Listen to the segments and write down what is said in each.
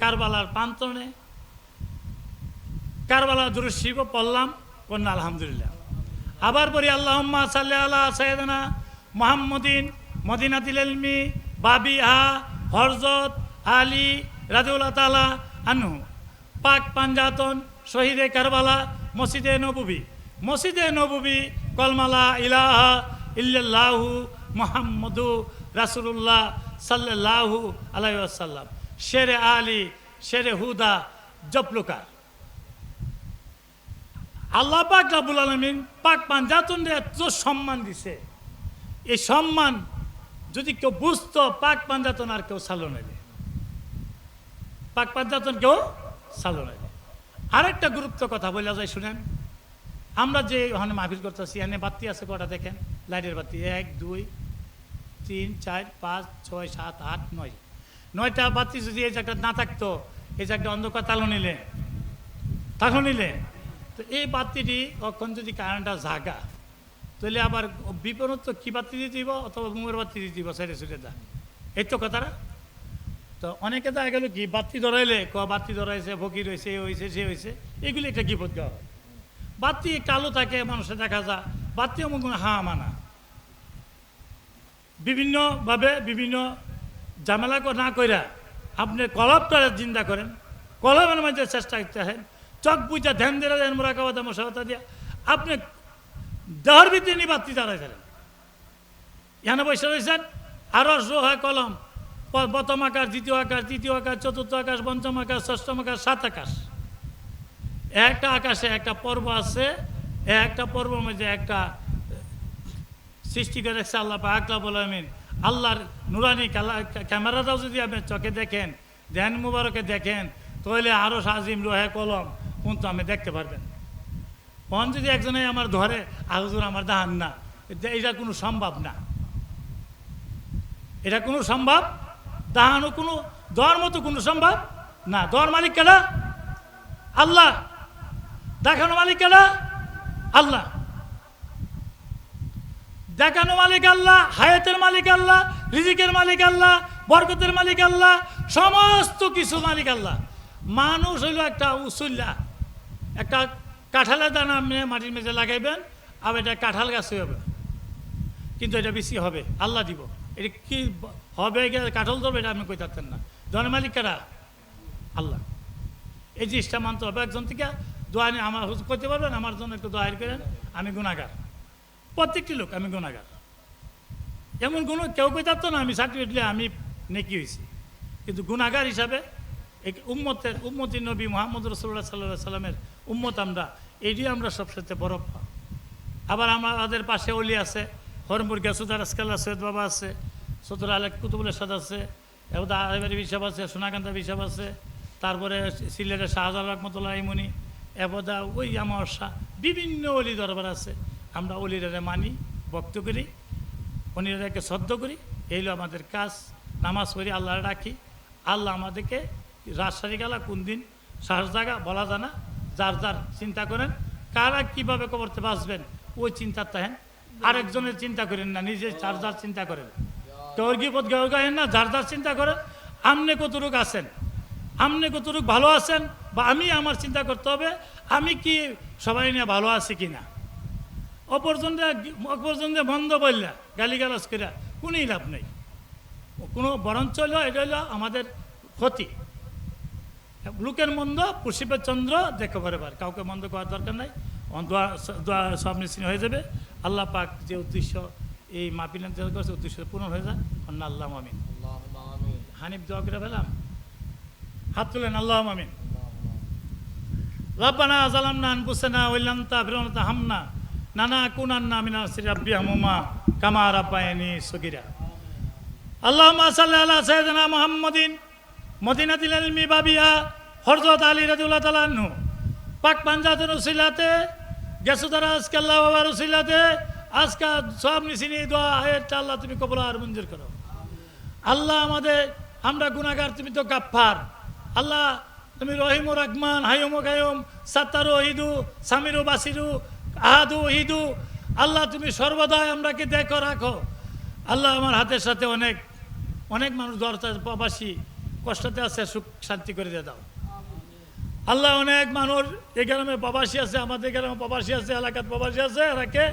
কারবালার প্রান্তনে কারবালা দুরুশিব পড়লাম, কন্যা আলহামদুলিল্লাহ। আবার পড়ি, আল্লাহম্মা সাল্লি আলা সৈয়দনা মোহাম্মদিন, মদিনাতিল ইলমি, বাবিহা, হরজত, আলী রাজিউল্লাহ তালা আনহু। পাক পাঞ্জাতন, শহীদে কারবালা, মসজিদে নবুবি। মসজিদে নবুবি কলমালা ইলাহা ইল্লাল্লাহু মোহাম্মদু রাসুলুল্লাহ সাল্লাল্লাহু আলাই ওয়াসাল্লাম। শেরে আলী শেরে হুদা জপলুকার আল্লাহ পাক রাবুল আলমিন পাক পাঞ্জাতন এত সম্মান দিছে। এই সম্মান যদি কেউ বুঝতো, পাক পাঞ্জাতন আর কেউ সালো নেবে পাক পাঞ্জাতন কেউ সালো নেবে আরেকটা গুরুত্ব কথা বলা যায়, শুনেন। আমরা যে ওখানে মাহফিল করতেছি, এখানে বাতি আছে কটা দেখেন? লাইটের বাতি, এক, দুই, তিন, চার, পাঁচ, ছয়, সাত, আট, নয়। নয়টা বাতি যদি এই জায়গাটা না থাকতো, এই জায়গাটা অন্ধকার তালো নিলে তালো নিলে, তো এই বাতিটি কখন যদি কারেন্টটা জাগা, তাহলে আবার বিপরীত কি বাতি দিয়ে দিব অথবা মোমের বাতি দিয়ে দিব সাইডে সুইডে দা এই তো কথাটা। তো অনেকে দেখা গেল কি, বাতি ধরাইলে, ক বাতি ধরাইছে, ফকির হয়েছে এ হয়েছে সে হয়েছে এগুলি একটা গিপদ গাওয়া হয় বাতি আলো থাকে, মানুষের দেখা যায়, বাতি কোনো হা মানা। বিভিন্নভাবে, বিভিন্ন ঝামেলা না কইরা আপনি কলবটা চিন্তা করেন। কলমের মধ্যে চেষ্টা করতে হয়। চক বুঝা ধ্যান দিয়ে দেন মোরাকাবাদা মশাবাতা দিয়া। আপনি দেহর ভিতরে নিয়ে বাতি চালাই ফেলেন এখানে বসে রয়েছেন। আরও হয় কলম। প্রথম আকাশ, দ্বিতীয় আকাশ, তৃতীয় আকাশ, চতুর্থ আকাশ, পঞ্চম আকাশ ষষ্ঠম আকাশ, সাত আকাশ। একটা আকাশে একটা পর্ব আছে। একটা পর্বের মধ্যে একটা সৃষ্টি করে আল্লাহ বলে বলামিন আল্লাহর নুরানি ক্যামেরাটাও যদি আপনি চোখে দেখেন ধ্যান মুবারকে দেখেন, তাহলে আরও সাজিম লোহে কলম কিন্তু আমি দেখতে পারবেন। তখন যদি একজনে আমার ধরে আগুজুর আমার দাহান না। এটা- কোনো সম্ভব না। এটা কোনো সম্ভব? দাহানো কোনো দেওয়ার মতো কোনো সম্ভব? না। দেওয়ার মালিক কেনা আল্লাহ। দেখানো মালিক কেনা আল্লাহ। দেখানো মালিক আল্লাহ, হায়াতের মালিক আল্লাহ, রিজিকের মালিক আল্লাহ, বরকতের মালিক আল্লাহ, সমস্ত কিছু মালিক আল্লাহ। মানুষ হইল একটা উসুল্লা। একটা কাঁঠালের দানা আপনি মাটির মেঝে লাগাইবেন আর এটা কাঁঠাল গাছ হবে। কিন্তু এটা বেশি হবে, আল্লাহ দিব। এটা কি হবে কাঁঠাল ধরবে, এটা আপনি কই থাকতেন না। ধনের মালিক কারা? আল্লাহ। এই জিনিসটা মানতে হবে একজন থেকে। দোয়া নিয়ে আমার করতে পারবেন, আমার জন্য একটু দোয়া করেন, আমি গুণাগার প্রত্যেকটি লোক আমি গুণাগার। এমন কোনো কেউ কই থাকতো না, আমি সার্টিফিকেট নিয়ে আমি নেকি হয়েছি। কিন্তু গুণাগার হিসাবে এই উম্মতের, উম্মতি নবী মোহাম্মদ রসুল্লাহ সাল্লাহ সাল্লামের উম্মত আমরা এইটি আমরা সবচেয়ে বড়। আবার আমাদের পাশে অলি আছে হরমপুর গেসুদার আসকাল্লা সৈয়দ বাবা আছে সতুর আলেক কুতুবুলের সাদ আছে এবার আরেবারি হিসাব আছে সোনাকান্তা হিসাব আছে, তারপরে সিলেটের শাহজাল রহমতুল্লাহ ইমনি এবদা ওই আমার শাহ, বিভিন্ন অলি দরবার আছে। আমরা অলিরারে মানি, ভক্ত করি অনিরাকে শ্রদ্ধ করি, এই আমাদের কাজ। নামাজ পড়ি আল্লাহ রাখি আল্লাহ আমাদেরকে রাজশাহী গেলা কোন দিন, সাহস জায়গা বলা যায় না যার যার চিন্তা করেন, কারা কীভাবে কবরতে বাঁচবেন, ওই চিন্তার তাহেন আরেকজনের চিন্তা করেন না নিজে যার যার চিন্তা করেন। কেউ বিপদ কেউ গায়েন না, যার যার চিন্তা করেন, আমনে কতটুক আছেন, আমনে কতটুক ভালো আছেন, বা আমি আমার চিন্তা করতে হবে, আমি কি সবাই নিয়ে ভালো আছি কি না অপরজনরা অপরজনরা বন্ধ বললা গালিগালাজ করা কোনোই লাভ নেই। কোনো বরঞ্চ এটা আমাদের ক্ষতি। লোকের মন্দ প্রশিপের চন্দ্র দেখো ভরেবার কাউকে মন্দ করার দরকার নাই। দোয়া সব নিশ্চিত হয়ে যাবে। আল্লাহ পাক যে উদ্দেশ্য এই মাপিল করছে উদ্দেশ্য পূরণ হয়ে যায় অন্য আল্লাহ মামিন হানিফ দোয়া করে ফেলাম। হাত তুলেন আল্লাহ মামিন রাব্বানা জালামনা আনফুসানা ওয়া ইল্লাম হামনা নানা কুনান্না মিনাল সিরাব্বি হামুমা কামা রাব্বায়ানি সগীরা। আল্লাহুম্মা সাল্লি আলা সাইয়্যিদিনা মুহাম্মাদিন, মদিনাতিল ইলমি বাবিয়া, হযরত আলী রাদিয়াল্লাহু তাআলা আনহু। পাক পাঞ্জাতের উসিলাতে গেসুদারা আজকে আল্লাহ বাবার উসিলাতে আজকে সব নিশিনি দোয়া এটা আল্লাহ তুমি কবুল আর মঞ্জুর করো। আল্লাহ আমাদের, আমরা গুনাগার তুমি তো গাফফার। আল্লাহ তুমি রহিম রহমান হায়ুম গায়ুম সাত্তারু হিদু, সামিরু বাসিরু আহাদু হিদু আল্লাহ তুমি সর্বদাই আমরাকে দেখো, রাখো। আল্লাহ আমার হাতের সাথে অনেক অনেক মানুষ দরকার প্রবাসী কষ্টতে আছে, সুখ শান্তি করে দিয়ে দাও। আল্লাহ অনেক মানুষ এই গ্রামে প্রবাসী আছে, আমাদের গ্রামে প্রবাসী আছে, এলাকার প্রবাসী আছে এরাকে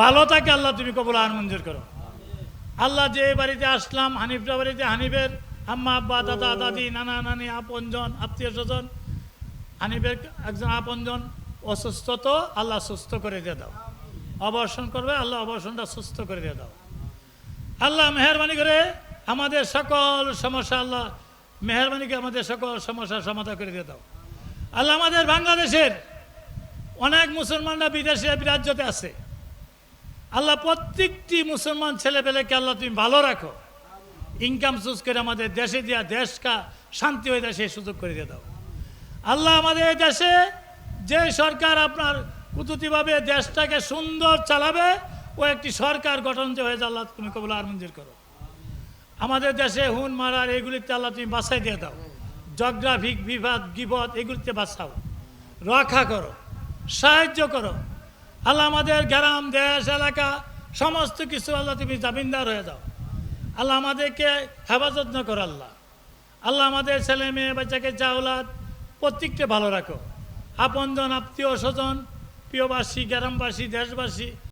ভালো থাকে আল্লাহ, তুমি কবল আর মঞ্জুর করো। আল্লাহ যে বাড়িতে আসলাম, হানিফরা বাড়িতে, হানিফের আম্মা, আব্বা, দাদা, দাদি, নানা, নানি, আপনজন, আত্মীয় স্বজন, হানিফের একজন আপনজন অসুস্থ তো আল্লাহ সুস্থ করে দিয়ে দাও। অবর্ষণ করবে, আল্লাহ অবর্ষণটা সুস্থ করে দিয়ে দাও। আল্লাহ মেহরবানি করে আমাদের সকল সমস্যা, আল্লাহ মেহরবানি করে আমাদের সকল সমস্যার সমাধান করে দিয়ে দাও। আল্লাহ আমাদের বাংলাদেশের অনেক মুসলমানরা বিদেশে রাজ্যতে আছে। আল্লাহ প্রত্যেকটি মুসলমান ছেলেপেলেকে আল্লাহ তুমি ভালো রাখো। ইনকাম সোর্স করে আমাদের দেশে দিয়া দেশকা শান্তি হয়ে সেই সুযোগ করে দিয়ে দাও। আল্লাহ আমাদের দেশে যে সরকার আপনার কুতুতিভাবে দেশটাকে সুন্দর চালাবে, ও একটি সরকার গঠন যে হয়ে আল্লাহ তুমি কবল আর মঞ্জুর করো। আমাদের দেশে হুন, মারার এগুলিতে আল্লাহ তুমি বাছাই দিয়ে দাও। জগ্রাফিক বিবাদ বিপদ এগুলিতে বাঁচাও রক্ষা করো, সাহায্য করো। আল্লাহ আমাদের গ্রাম, দেশ, এলাকা, সমস্ত কিছু আল্লাহ তুমি জামিনদার হয়ে যাও আল্লাহ আমাদেরকে হেফাজত না করো, আল্লাহ। আল্লাহ আমাদের ছেলে মেয়ে, বাচ্চাকে চাওলাদ প্রত্যেকটা ভালো রাখো। আপনজন আত্মীয় স্বজন প্রিয়বাসী গ্রামবাসী দেশবাসী।